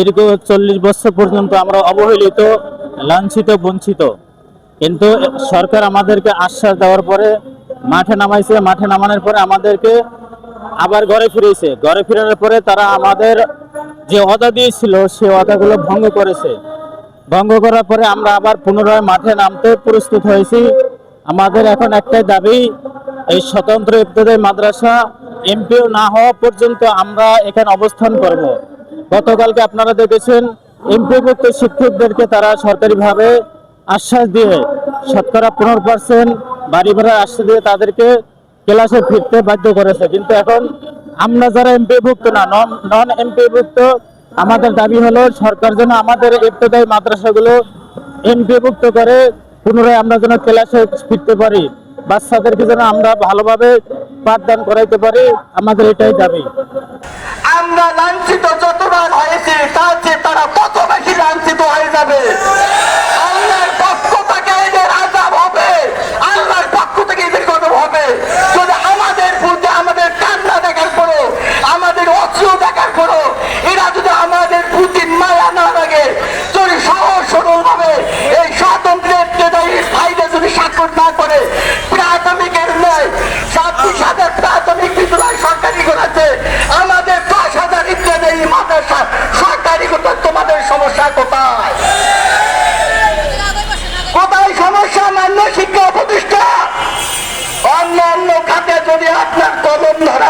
দীর্ঘ চল্লিশ বছর পর্যন্ত আমরা অবহেলিত, লাঞ্ছিত, বঞ্চিত। কিন্তু সরকার আমাদেরকে আশ্বাস দেওয়ার পরে, মাঠে নামাইছে, মাঠে নামানোর পরে আমাদেরকে আবার ঘরে ফিরেছে ঘরে ফিরানোর পরে তারা আমাদের যে অদা দিয়েছিল, সে অদাগুলো ভঙ্গ করেছে। ভঙ্গ করার পরে আমরা আবার পুনরায় মাঠে নামতে প্রস্তুত হয়েছি। আমাদের এখন একটাই দাবি, এই স্বতন্ত্র ইবতদায়ী মাদ্রাসা এমপিও না হওয়া পর্যন্ত আমরা এখানে অবস্থান করব। গতকালকে আপনারা দেখেছেন এমপিভুক্ত শিক্ষকদেরকে তারা সরকারিভাবে আশ্বাস দিয়ে শতকরা পনেরো পার্সেন্ট বাড়ি ভাড়া আশ্বাস দিয়ে তাদেরকে ক্লাসে ফিরতে বাধ্য করেছে। কিন্তু এখন আমরা যারা এমপিভুক্ত না নন এমপিভুক্ত, আমাদের দাবি হলো সরকার যেন আমাদের ইবতদায়ী মাদ্রাসাগুলো এমপিভুক্ত করে, পুনরায় আমরা যেন ক্লাসে ফিরতে পারি। বাচ্চাদেরকে যেন আমরা ভালোভাবে পাঠদান করাইতে পারি, আমাদের এটাই দাবি। আমরা লাঞ্ছিত যতবার হয়েছে তার চেয়ে তারা কত বেশি লাঞ্ছিত হয়ে যাবে?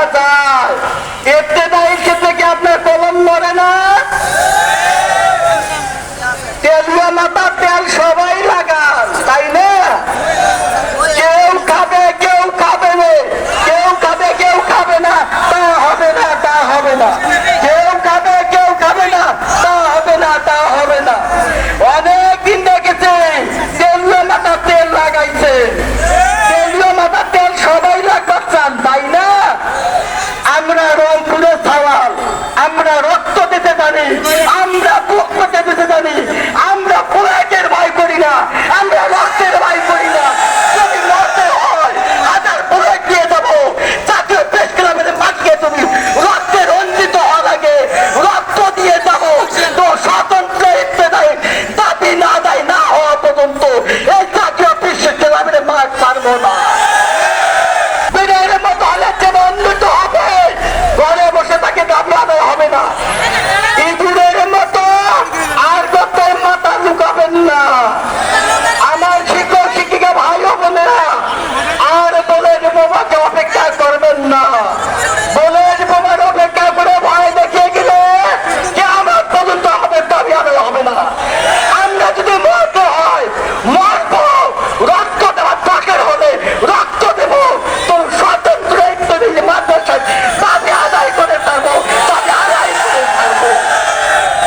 さん